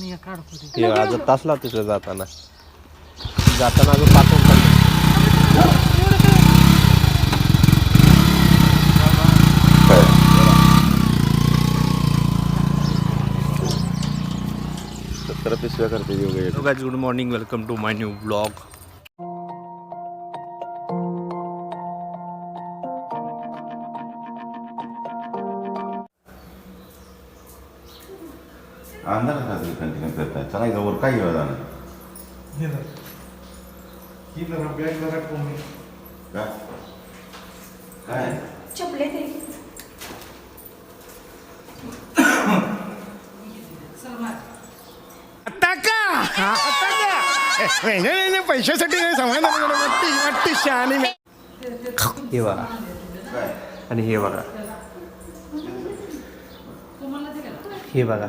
मी एक अडकू आज तास लागतो जाताना. जाताना अजून पाच तर पिशव्या करते good morning welcome to my new blog Andhra continue ತರ್ತಾರೆ ಚೆನ್ನಾಗಿದೆ ವರ್ಕ್ ಆಗಿವೆ ನಾನು ಇಲ್ಲ ಬ್ಯಾಗ್ ಬರಕ್ಕೊಮ್ಮೆ काय चपले पैशासाठी नाही समाधान वाटते वाटते शहाणी हे बघा आणि हे बघा हे बघा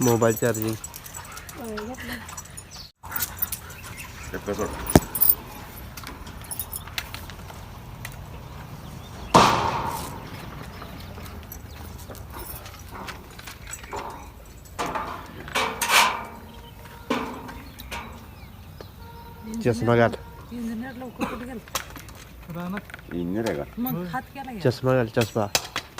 मोबाईल चार्जिंग. चष्मा घाल. इंजिनियर लवकर कुठे गेलं? रानात. इंजिनियर आहे का? मग हात केला घ्या चष्मा घाल चष्मा.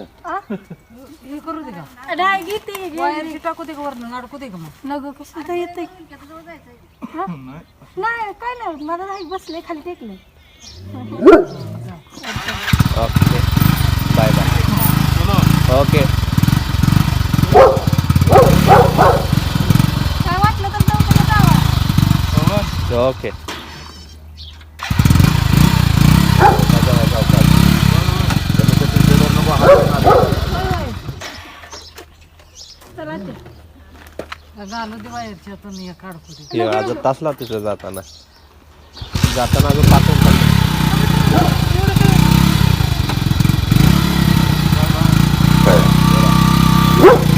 हे करू दे का? नाही घेते घे. वायरची टाकू दे का वरनं? अडकू दे का मग? नको कसं तर येते नाही काय नाही मला नाही बसले खाली टेकले. ओके. Bye bye. ओके. काय वाटलं तर ओके चला ते मी काढतो ते. हे आज तास लावते तुला जाताना. जाताना अजून मिनिटं.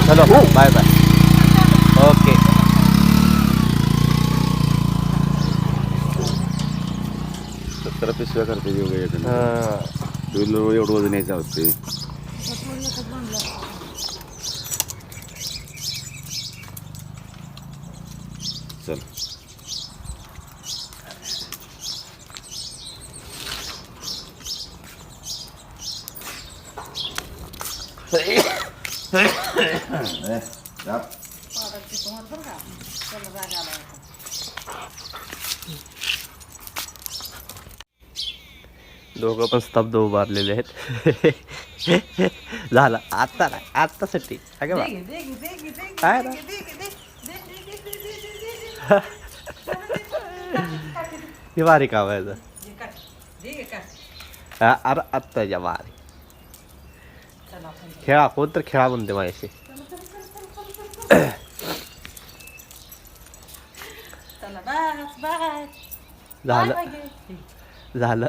चलो बाय बाय. ओके. सतरा पिशव्या करते हां. टू व्हीलर एवढं वजन यायचं होते. चल. दोघं पण स्तब्ध उभारलेले आहेत. झालं. आता नाही. आत्तासाठी काय हे बारीक आवायचं अरे आत्ताच्या बारीक खेळा कोण तर खेळा म्हणते माझ्याशी झालं झालं।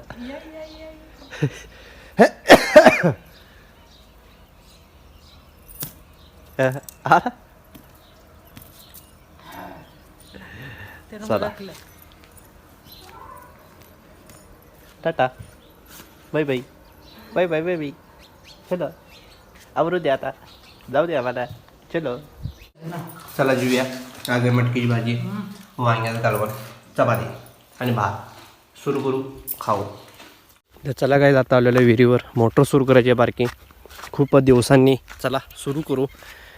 हा चला. Tata. Bye bye. Bye bye bye bye. चलो. आवरू द्या आता. जाऊ द्या मला चलो. चला जेऊया. आज आहे मटकीची भाजी. वांग्याचा कालवण चपाती आणि भात. सुरू करू. खाऊ. तर चला काय जाता आलेलं आहे विहिरीवर. मोटर सुरू करायची आहे बारकी खूप दिवसांनी. चला सुरू करू.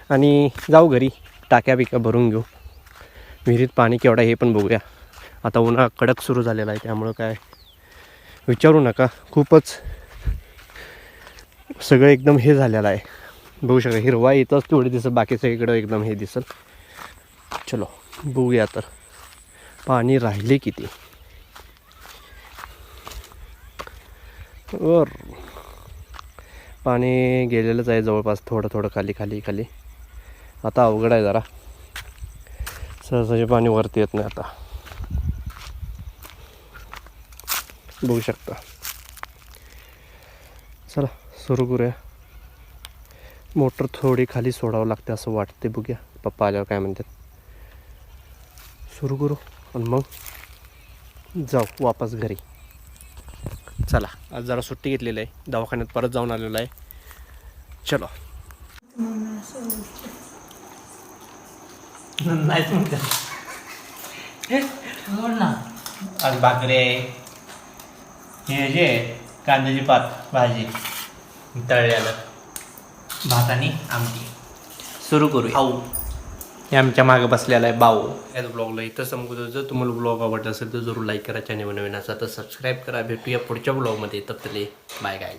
आणि जाऊ घरी. टाक्या बिक्या भरून घेऊ. विहिरीत पाणी केवढं हे पण बघूया. आता उन्हाळा कडक सुरू झालेला आहे त्यामुळं काय विचारू नका. खूपच सगळं एकदम हे झालेलं आहे. बघू शकता हिरवा येतच तेवढी दिसत बाकी सगळीकडं एकदम हे दिसल. चलो बघूया तर. पाणी राहिले किती? वर. पाणी गेलेलंच आहे जवळपास थोडं थोडं खाली खाली खाली. आता अवघड आहे जरा. सहसाचे पाणी वरती येत नाही आता बघू शकता चला सुरू करूया मोटर थोडी खाली सोडावं लागते असं वाटते बघूया पप्पा आल्यावर काय म्हणतात सुरू करू आणि मग जाऊ वापस घरी चला आज जरा सुट्टी घेतलेली आहे दवाखान्यात परत जाऊन आलेलो आहे चलो नाहीच म्हणतात बोल ना. आज भाकरी हे जे कांद्याची पात भाजी. तळल्यालं भात आणि आमटी. सुरू करू खाऊ. हे आमच्या मागे बसलेला आहे बाऊ या ब्लॉगला इथं संपतो जर तुम्हाला ब्लॉग आवडत असेल तर जरूर लाईक करा. चॅनल नवीन असा तर सबस्क्राईब करा. भेटूया पुढच्या ब्लॉगमध्ये तप्तले बाय गाय